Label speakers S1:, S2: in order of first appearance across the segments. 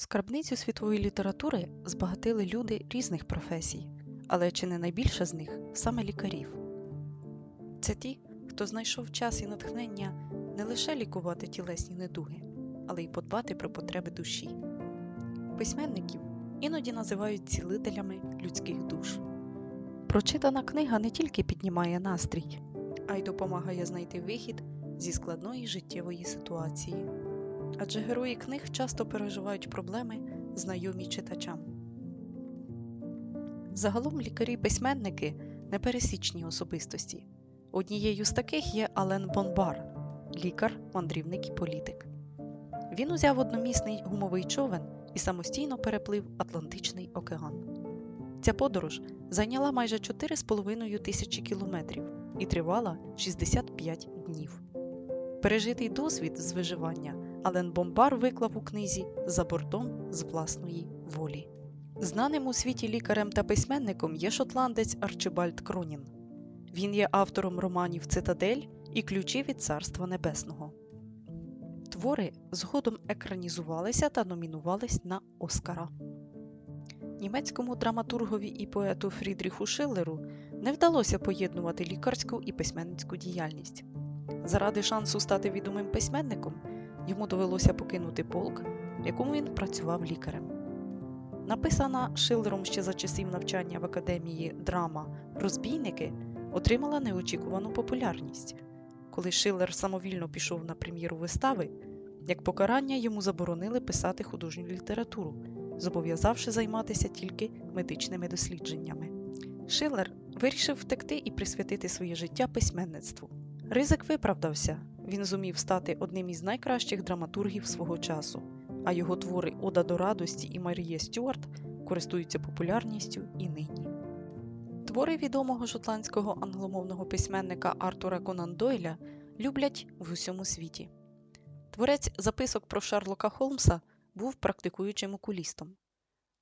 S1: Скарбницю світової літератури збагатили люди різних професій, але чи не найбільше з них саме лікарів. Це ті, хто знайшов час і натхнення не лише лікувати тілесні недуги, але й подбати про потреби душі. Письменників іноді називають цілителями людських душ. Прочитана книга не тільки піднімає настрій, а й допомагає знайти вихід зі складної життєвої ситуації. Адже герої книг часто переживають проблеми, знайомі читачам. Загалом лікарі-письменники непересічні особистості. Однією з таких є Ален Бонбар, лікар, мандрівник і політик. Він узяв одномісний гумовий човен і самостійно переплив Атлантичний океан. Ця подорож зайняла майже 4,5 тисячі кілометрів і тривала 65 днів. Пережитий досвід з виживання Ален Бомбар виклав у книзі за бортом з власної волі. Знаним у світі лікарем та письменником є шотландець Арчибальд Кронін. Він є автором романів Цитадель і Ключі від Царства Небесного. Твори згодом екранізувалися та номінувались на Оскара. Німецькому драматургові і поету Фрідріху Шиллеру не вдалося поєднувати лікарську і письменницьку діяльність. Заради шансу стати відомим письменником йому довелося покинути полк, в якому він працював лікарем. Написана Шиллером ще за часів навчання в академії драма Розбійники отримала неочікувану популярність. Коли Шиллер самовільно пішов на прем'єру вистави, як покарання йому заборонили писати художню літературу, зобов'язавши займатися тільки медичними дослідженнями. Шиллер вирішив втекти і присвятити своє життя письменництву. Ризик виправдався, він зумів стати одним із найкращих драматургів свого часу, а його твори Ода до радості і Марія Стюарт користуються популярністю і нині. Твори відомого шотландського англомовного письменника Артура Конан Дойля люблять в усьому світі. Творець записок про Шерлока Холмса був практикуючим окулістом.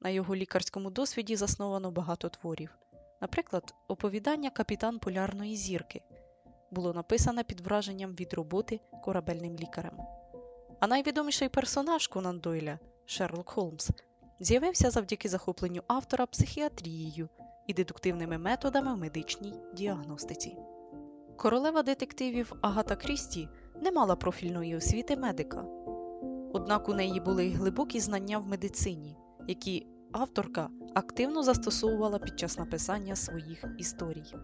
S1: На його лікарському досвіді засновано багато творів. Наприклад, оповідання Капітан полярної зірки було написане під враженням від роботи корабельним лікарем. А найвідоміший персонаж Конан Дойля Шерлок Холмс з'явився завдяки захопленню автора психіатрією і дедуктивними методами в медичній діагностиці. Королева детективів Агата Крісті не мала профільної освіти медика, однак у неї були глибокі знання в медицині, які авторка активно застосовувала під час написання своїх історій.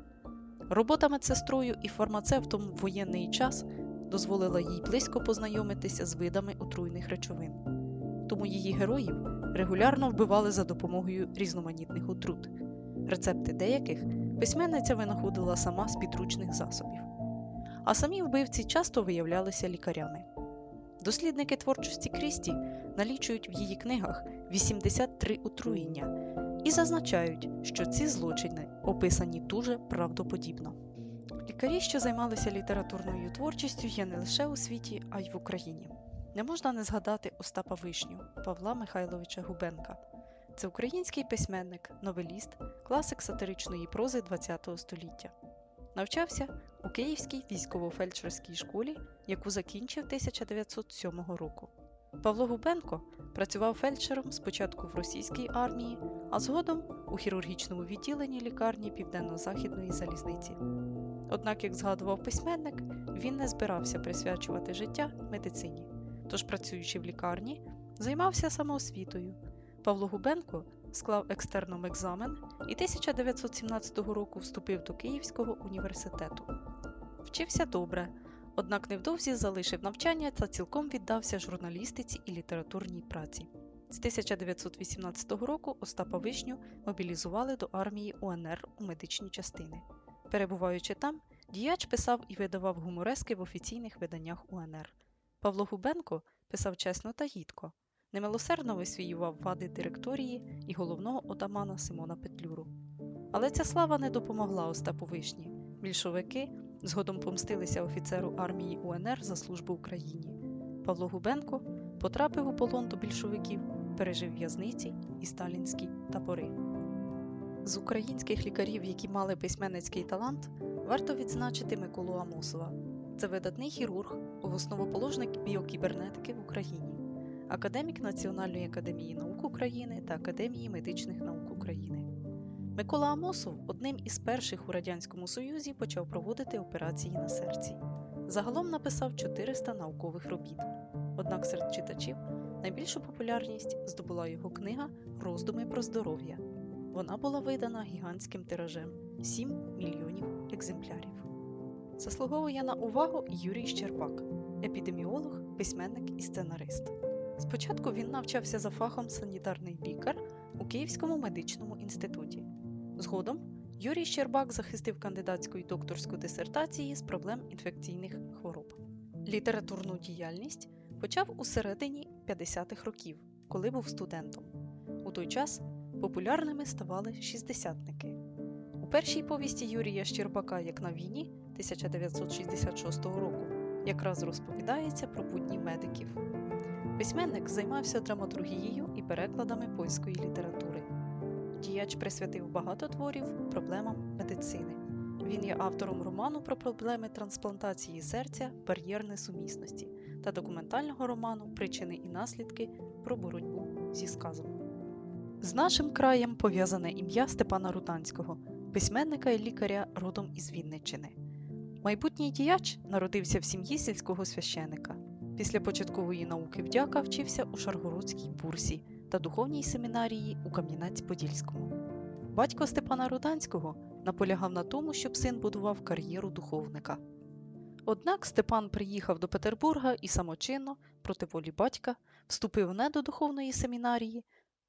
S1: Робота медсестрою і фармацевтом в воєнний час дозволила їй близько познайомитися з видами отруйних речовин, тому її героїв регулярно вбивали за допомогою різноманітних отрут. Рецепти деяких письменниця винаходила сама з підручних засобів. А самі вбивці часто виявлялися лікарями. Дослідники творчості Крісті налічують в її книгах 83 отруєння і зазначають, що ці злочини описані дуже правдоподібно. Лікарі, що займалися літературною творчістю, є не лише у світі, а й в Україні. Не можна не згадати Остапа Вишню Павла Михайловича Губенка. Це український письменник, новеліст, класик сатиричної прози ХХ століття. Навчався у Київській військово-фельдшерській школі, яку закінчив 1907 року. Павло Губенко працював фельдшером спочатку в російській армії, а згодом у хірургічному відділенні лікарні Південно-Західної залізниці. Однак, як згадував письменник, він не збирався присвячувати життя медицині, тож, працюючи в лікарні, займався самоосвітою. Павло Губенко склав екстерном екзамен і 1917 року вступив до Київського університету. Вчився добре, однак невдовзі залишив навчання та цілком віддався журналістиці і літературній праці. З 1918 року Остапа Вишню мобілізували до армії УНР у медичні частини. Перебуваючи там, діяч писав і видавав гуморески в офіційних виданнях УНР. Павло Губенко писав чесно та гідко, немилосердно висвіював вади директорії і головного отамана Симона Петлюру. Але ця слава не допомогла Остапу Вишні. Більшовики згодом помстилися офіцеру армії УНР за службу Україні. Павло Губенко потрапив у полон до більшовиків, пережив в'язниці і сталінські табори. З українських лікарів, які мали письменницький талант, варто відзначити Миколу Амосова. Це видатний хірург, основоположник біокібернетики в Україні. академік Національної академії наук України та Академії медичних наук України. Микола Амосов одним із перших у Радянському Союзі почав проводити операції на серці. Загалом написав 400 наукових робіт. Однак серед читачів найбільшу популярність здобула його книга Роздуми про здоров'я. Вона була видана гігантським тиражем 7 мільйонів екземплярів. Заслуговує на увагу Юрій Щербак, епідеміолог, письменник і сценарист. Спочатку він навчався за фахом санітарний лікар у Київському медичному інституті. Згодом Юрій Щербак захистив кандидатську і докторську дисертації з проблем інфекційних хвороб. Літературну діяльність почав у середині 50-х років, коли був студентом. У той час популярними ставали шістдесятники. У першій повісті Юрія Щербака Як на війні 1966 року якраз розповідається про будні медиків. Письменник займався драматургією і перекладами польської літератури. Діяч присвятив багато творів проблемам медицини. Він є автором роману про проблеми трансплантації серця, бар'єр несумісності та документального роману Причини і наслідки про боротьбу зі сказом. З нашим краєм пов'язане ім'я Степана Руданського, письменника і лікаря родом із Вінниччини. Майбутній діяч народився в сім'ї сільського священика. Після початкової науки вдяка вчився у Шаргородській бурсі та духовній семінарії у Кам'янець-Подільському. Батько Степана Руданського наполягав на тому, щоб син будував кар'єру духовника. Однак Степан приїхав до Петербурга і самочинно, проти волі батька, вступив не до духовної семінарії,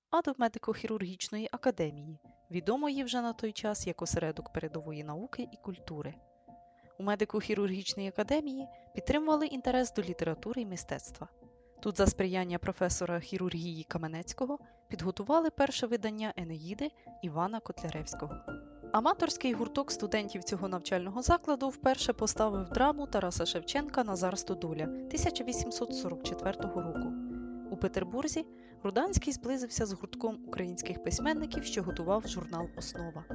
S1: а до медико-хірургічної академії, відомої вже на той час як осередок передової науки і культури. У медико-хірургічній академії підтримували інтерес до літератури і мистецтва. Тут, за сприяння професора хірургії Каменецького, підготували перше видання Енеїди Івана Котляревського. Аматорський гурток студентів цього навчального закладу вперше поставив драму Тараса Шевченка Назар Стодоля 1844 року. У Петербурзі Руданський зблизився з гуртком українських письменників, що готував журнал Основа.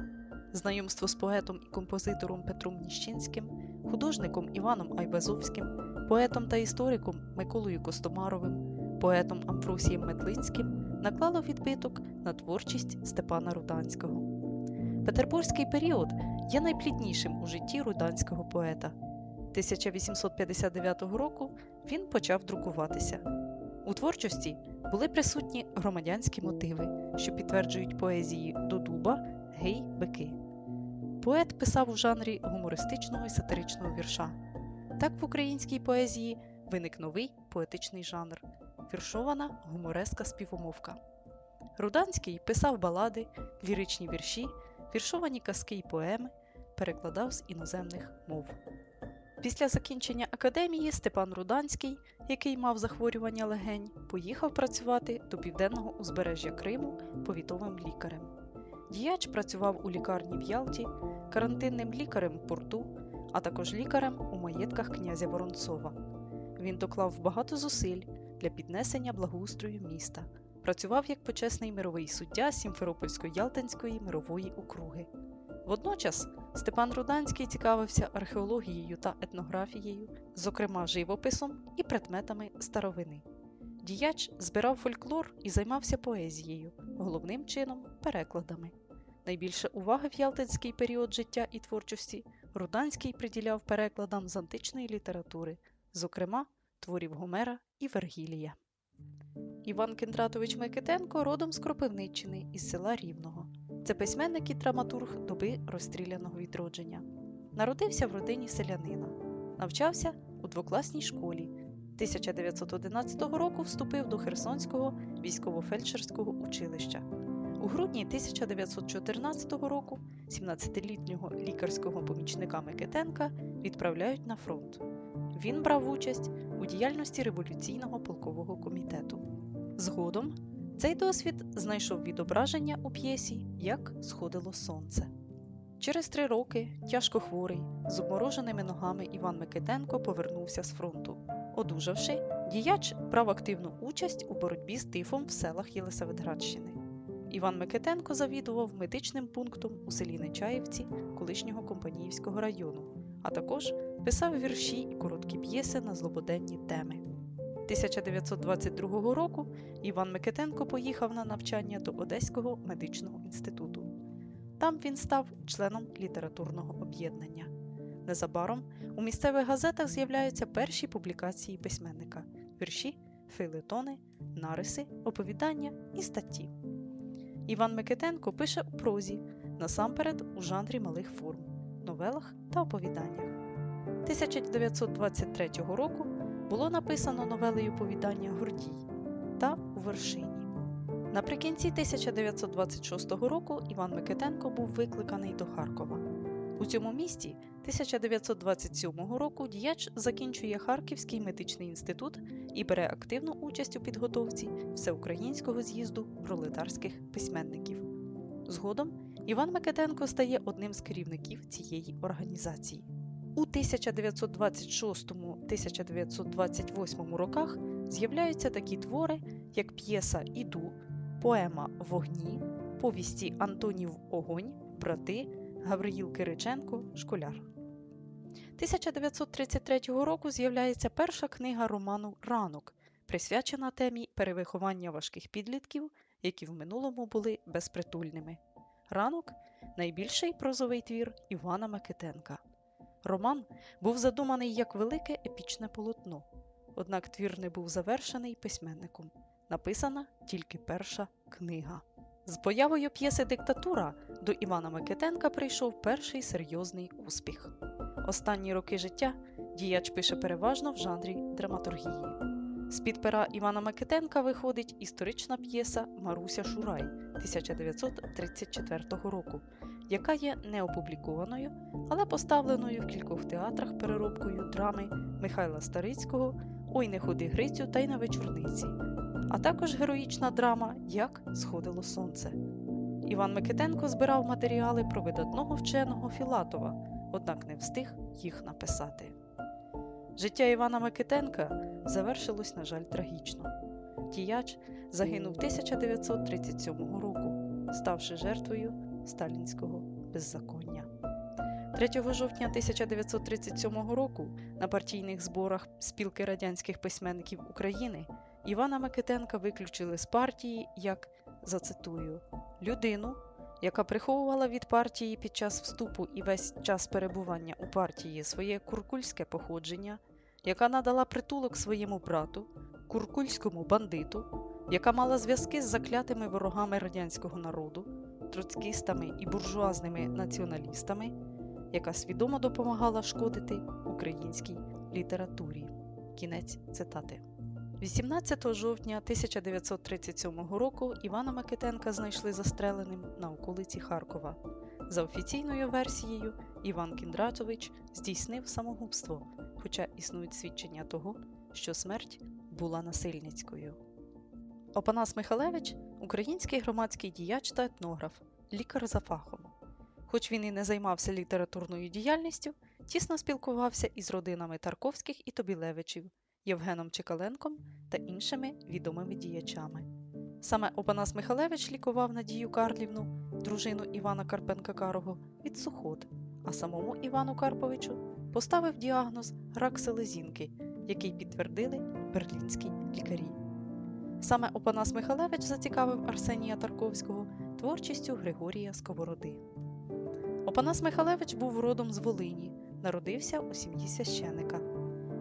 S1: Знайомство з поетом і композитором Петром Ніщинським, художником Іваном Айвазовським, поетом та істориком Миколою Костомаровим, поетом Амфросієм Метлинським наклало відбиток на творчість Степана Руданського. Петербурзький період є найпліднішим у житті руданського поета. 1859 року він почав друкуватися. У творчості були присутні громадянські мотиви, що підтверджують поезії Додуба, Гей, Бики. Поет писав у жанрі гумористичного і сатиричного вірша. Так в українській поезії виник новий поетичний жанр віршована гумореска співомовка. Руданський писав балади, ліричні вірші, віршовані казки й поеми, перекладав з іноземних мов. Після закінчення академії Степан Руданський, який мав захворювання легень, поїхав працювати до південного узбережжя Криму повітовим лікарем. Діяч працював у лікарні в Ялті, карантинним лікарем в порту, а також лікарем у маєтках князя Воронцова. Він доклав багато зусиль для піднесення благоустрою міста, працював як почесний мировий суддя Сімферопольсько-Ялтинської мирової округи. Водночас Степан Руданський цікавився археологією та етнографією, зокрема живописом і предметами старовини. Діяч збирав фольклор і займався поезією, головним чином перекладами. Найбільше уваги в ялтинський період життя і творчості Руданський приділяв перекладам з античної літератури, зокрема творів Гомера і Вергілія. Іван Кендратович Микитенко родом з Кропивниччини із села Рівного. Це письменник і драматург доби розстріляного відродження. Народився в родині селянина, навчався у двокласній школі. 1911 року вступив до Херсонського військово-фельдшерського училища. У грудні 1914 року 17-літнього лікарського помічника Микитенка відправляють на фронт. Він брав участь у діяльності революційного полкового комітету. Згодом цей досвід знайшов відображення у п'єсі Як сходило сонце. Через три роки, тяжко хворий, з обмороженими ногами Іван Микитенко повернувся з фронту. Одужавши, діяч брав активну участь у боротьбі з тифом в селах Єлисаветградщини. Іван Микитенко завідував медичним пунктом у селі Нечаївці колишнього Компаніївського району, а також писав вірші і короткі п'єси на злободенні теми. 1922 року Іван Микитенко поїхав на навчання до Одеського медичного інституту. Там він став членом літературного об'єднання. Незабаром у місцевих газетах з'являються перші публікації письменника вірші, фейлетони, нариси, оповідання і статті. Іван Микитенко пише у прозі, насамперед у жанрі малих форм, новелах та оповіданнях. 1923 року було написано новелею повідання Гордій та у вершині. Наприкінці 1926 року Іван Микитенко був викликаний до Харкова. У цьому місті 1927 року діяч закінчує Харківський медичний інститут і бере активну участь у підготовці всеукраїнського з'їзду пролетарських письменників. Згодом Іван Микитенко стає одним з керівників цієї організації. У 1926-1928 роках з'являються такі твори, як п'єса Іду, поема Вогні, повісті Антонів Огонь, Брати, Гавриїл Кириченко, Школяр. 1933 року з'являється перша книга роману Ранок, присвячена темі перевиховання важких підлітків, які в минулому були безпритульними. Ранок найбільший прозовий твір Івана Микитенка. Роман був задуманий як велике епічне полотно, однак твір не був завершений письменником. Написана тільки перша книга. З появою п'єси Диктатура до Івана Микитенка прийшов перший серйозний успіх. Останні роки життя діяч пише переважно в жанрі драматургії. З-під пера Івана Микитенка виходить історична п'єса Маруся Шурай 1934 року, яка є неопублікованою, але поставленою в кількох театрах переробкою драми Михайла Старицького Ой не ходи Грицю та й на вечорниці, а також героїчна драма Як сходило сонце. Іван Микитенко збирав матеріали про видатного вченого Філатова, однак не встиг їх написати. Життя Івана Микитенка завершилось, на жаль, трагічно. Діяч загинув 1937 року, ставши жертвою сталінського беззаконня. 3 жовтня 1937 року на партійних зборах Спілки радянських письменників України Івана Микитенка виключили з партії як, зацитую, людину, яка приховувала від партії під час вступу і весь час перебування у партії своє куркульське походження, яка надала притулок своєму брату, куркульському бандиту, яка мала зв'язки з заклятими ворогами радянського народу, троцкістами і буржуазними націоналістами, яка свідомо допомагала шкодити українській літературі. Кінець цитати. 18 жовтня 1937 року Івана Микитенка знайшли застреленим на околиці Харкова. За офіційною версією, Іван Кіндратович здійснив самогубство, хоча існують свідчення того, що смерть була насильницькою. Опанас Михалевич український громадський діяч та етнограф, лікар за фахом. Хоч він і не займався літературною діяльністю, тісно спілкувався із родинами Тарковських і Тобілевичів, Євгеном Чекаленком та іншими відомими діячами. Саме Опанас Михалевич лікував Надію Карлівну, дружину Івана Карпенка Карого, від сухот, а самому Івану Карповичу поставив діагноз рак селезінки, який підтвердили берлінські лікарі. Саме Опанас Михалевич зацікавив Арсенія Тарковського творчістю Григорія Сковороди. Опанас Михалевич був родом з Волині, народився у сім'ї священика.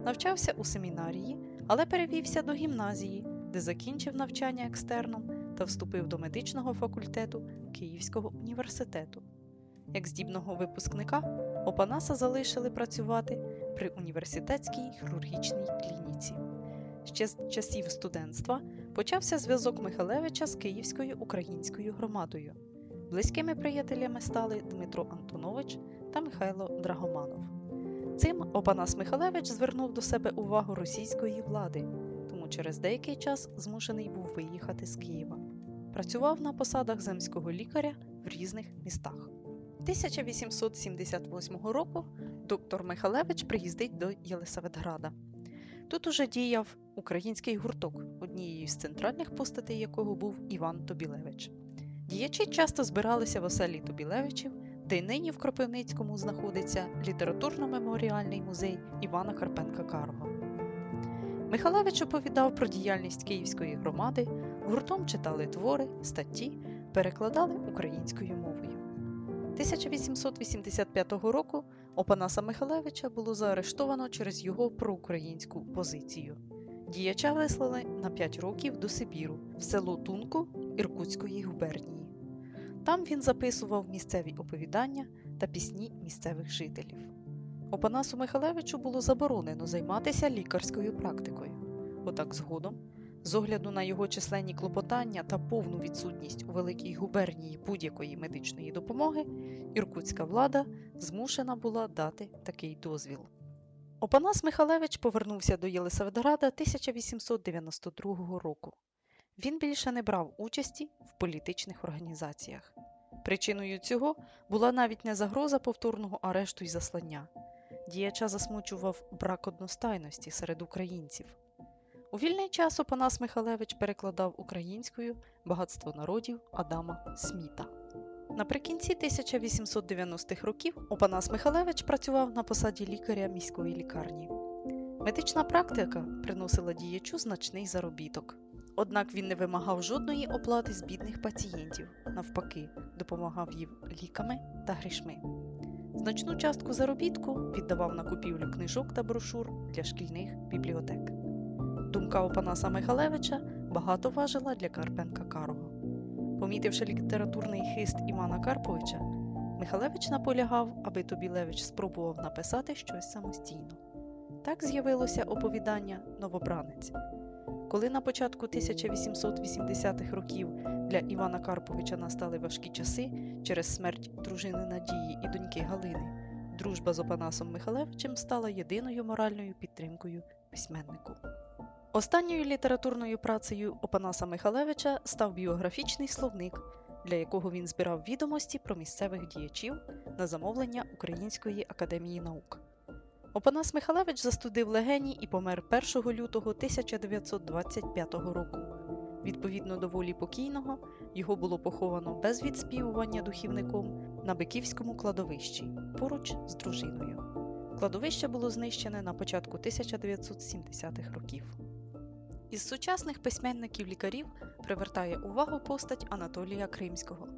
S1: Навчався у семінарії, але перевівся до гімназії, де закінчив навчання екстерном та вступив до медичного факультету Київського університету. Як здібного випускника, Опанаса залишили працювати при університетській хірургічній клініці. Ще з часів студентства почався зв'язок Михалевича з Київською українською громадою. Близькими приятелями стали Дмитро Антонович та Михайло Драгоманов. Цим Опанас Михалевич звернув до себе увагу російської влади, тому через деякий час змушений був виїхати з Києва. Працював на посадах земського лікаря в різних містах. 1878 року доктор Михалевич приїздить до Єлисаветграда. Тут уже діяв український гурток, однією з центральних постатей якого був Іван Тобілевич. Діячі часто збиралися в оселі Тобілевичів, де нині в Кропивницькому знаходиться літературно-меморіальний музей Івана Карпенка Карого. Михалевич оповідав про діяльність Київської громади, гуртом читали твори, статті, перекладали українською мовою. 1885 року Опанаса Михалевича було заарештовано через його проукраїнську позицію. Діяча вислали на 5 років до Сибіру в село Тунку Іркутської губернії. Там він записував місцеві оповідання та пісні місцевих жителів. Опанасу Михалевичу було заборонено займатися лікарською практикою. Отак згодом, з огляду на його численні клопотання та повну відсутність у Великій губернії будь-якої медичної допомоги, іркутська влада змушена була дати такий дозвіл. Опанас Михалевич повернувся до Єлисаветграда 1892 року. Він більше не брав участі в політичних організаціях. Причиною цього була навіть не загроза повторного арешту й заслання. Діяча засмучував брак одностайності серед українців. У вільний час Опанас Михалевич перекладав українською багатство народів Адама Сміта. Наприкінці 1890-х років Опанас Михалевич працював на посаді лікаря міської лікарні. Медична практика приносила діячу значний заробіток. Однак він не вимагав жодної оплати з бідних пацієнтів, навпаки, допомагав їм ліками та грішми. Значну частку заробітку віддавав на купівлю книжок та брошур для шкільних бібліотек. Думка Опанаса Михалевича багато важила для Карпенка Карого. Помітивши літературний хист Івана Карповича, Михалевич наполягав, аби Тобілевич спробував написати щось самостійно. Так з'явилося оповідання Новобранець. Коли на початку 1880-х років для Івана Карповича настали важкі часи через смерть дружини Надії і доньки Галини, дружба з Опанасом Михалевичем стала єдиною моральною підтримкою письменнику. Останньою літературною працею Опанаса Михалевича став біографічний словник, для якого він збирав відомості про місцевих діячів на замовлення Української академії наук. Опанас Михалевич застудив легені і помер 1 лютого 1925 року. Відповідно до волі покійного, його було поховано без відспівування духівником на Биківському кладовищі поруч з дружиною. Кладовище було знищене на початку 1970-х років. Із сучасних письменників-лікарів привертає увагу постать Анатолія Кримського.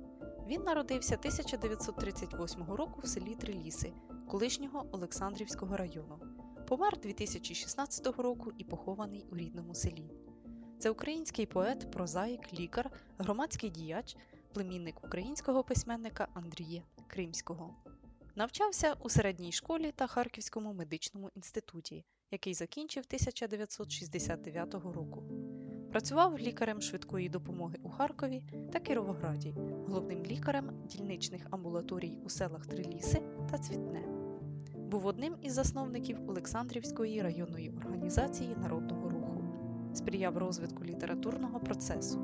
S1: Він народився 1938 року в селі Триліси, колишнього Олександрівського району. Помер 2016 року і похований у рідному селі. Це український поет, прозаїк, лікар, громадський діяч, племінник українського письменника Андрія Кримського. Навчався у середній школі та Харківському медичному інституті, який закінчив 1969 року. Працював лікарем швидкої допомоги у Харкові та Кіровограді, головним лікарем дільничних амбулаторій у селах Триліси та Цвітне. Був одним із засновників Олександрівської районної організації народного руху, сприяв розвитку літературного процесу.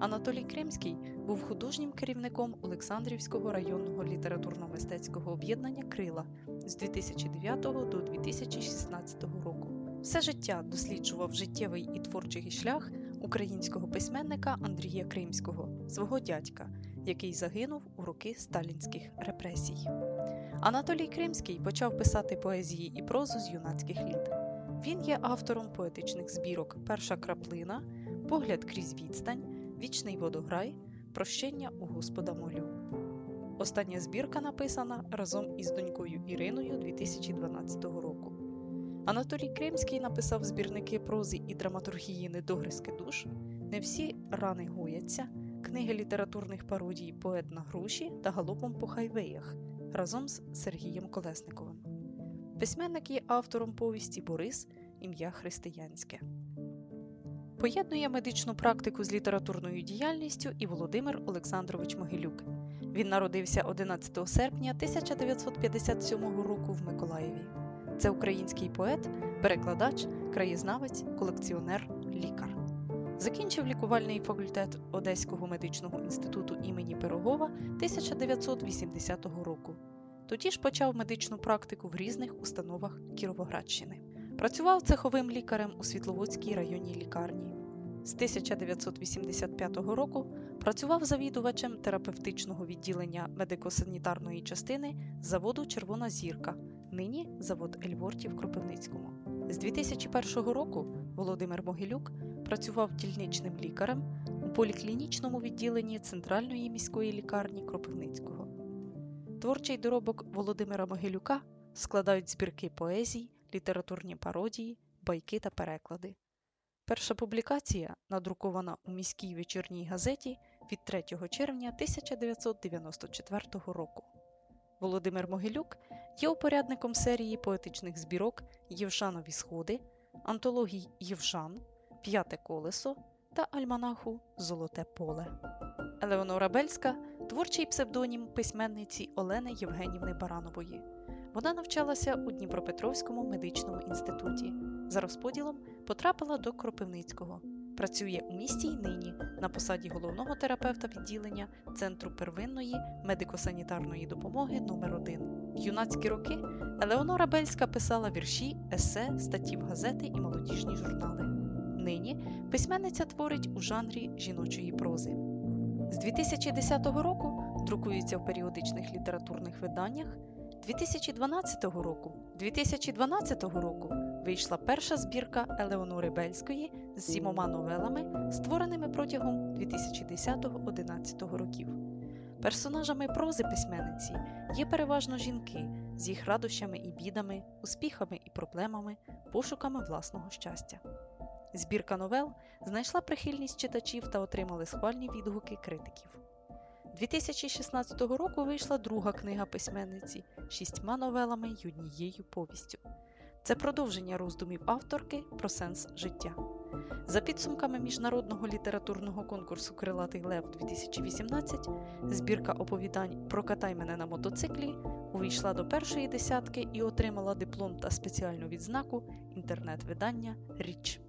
S1: Анатолій Кримський був художнім керівником Олександрівського районного літературно-мистецького об'єднання Крила з 2009 до 2016 року. Все життя досліджував життєвий і творчий шлях українського письменника Андрія Кримського, свого дядька, який загинув у роки сталінських репресій. Анатолій Кримський почав писати поезії і прозу з юнацьких літ. Він є автором поетичних збірок Перша краплина, Погляд крізь відстань, Вічний водограй, Прощення у Господа молю. Остання збірка написана разом із донькою Іриною 2012 року. Анатолій Кримський написав збірники прози і драматургії Недогризки душ, Не всі рани гояться, книги літературних пародій Поет на гроші та Галопом по хайвеях разом з Сергієм Колесниковим. Письменник є автором повісті Борис Ім'я Християнське. Поєднує медичну практику з літературною діяльністю і Володимир Олександрович Могилюк. Він народився 11 серпня 1957 року в Миколаєві. Це український поет, перекладач, краєзнавець, колекціонер, лікар. Закінчив лікувальний факультет Одеського медичного інституту імені Пирогова 1980 року. Тоді ж почав медичну практику в різних установах Кіровоградщини. Працював цеховим лікарем у Світловодській районній лікарні. З 1985 року працював завідувачем терапевтичного відділення медико-санітарної частини заводу Червона зірка, нині завод Ельворті в Кропивницькому. З 2001 року Володимир Могилюк працював дільничним лікарем у поліклінічному відділенні Центральної міської лікарні Кропивницького. Творчий доробок Володимира Могилюка складають збірки поезій, літературні пародії, байки та переклади. Перша публікація надрукована у міській вечірній газеті від 3 червня 1994 року. Володимир Могилюк є упорядником серії поетичних збірок Євшанові сходи, антологій Євшан, П'яте колесо та альманаху Золоте поле. Елеонора Бельська творчий псевдонім письменниці Олени Євгенівни Баранової. Вона навчалася у Дніпропетровському медичному інституті. За розподілом потрапила до Кропивницького. Працює у місті й нині на посаді головного терапевта відділення Центру первинної медико-санітарної допомоги номер 1 В юнацькі роки Елеонора Бельська писала вірші, есе, статті в газети і молодіжні журнали. Нині письменниця творить у жанрі жіночої прози. З 2010 року друкується в періодичних літературних виданнях. 2012 року 2012 року вийшла перша збірка Елеонори Бельської з сімома новелами, створеними протягом 2010-11 років. Персонажами прози письменниці є переважно жінки з їх радощами і бідами, успіхами і проблемами, пошуками власного щастя. Збірка новел знайшла прихильність читачів та отримали схвальні відгуки критиків. 2016 року вийшла друга книга письменниці шістьма новелами й однією повістю. Це продовження роздумів авторки про сенс життя. За підсумками міжнародного літературного конкурсу Крилатий Лев 2018 збірка оповідань Прокатай мене на мотоциклі увійшла до першої десятки і отримала диплом та спеціальну відзнаку інтернет-видання Річ.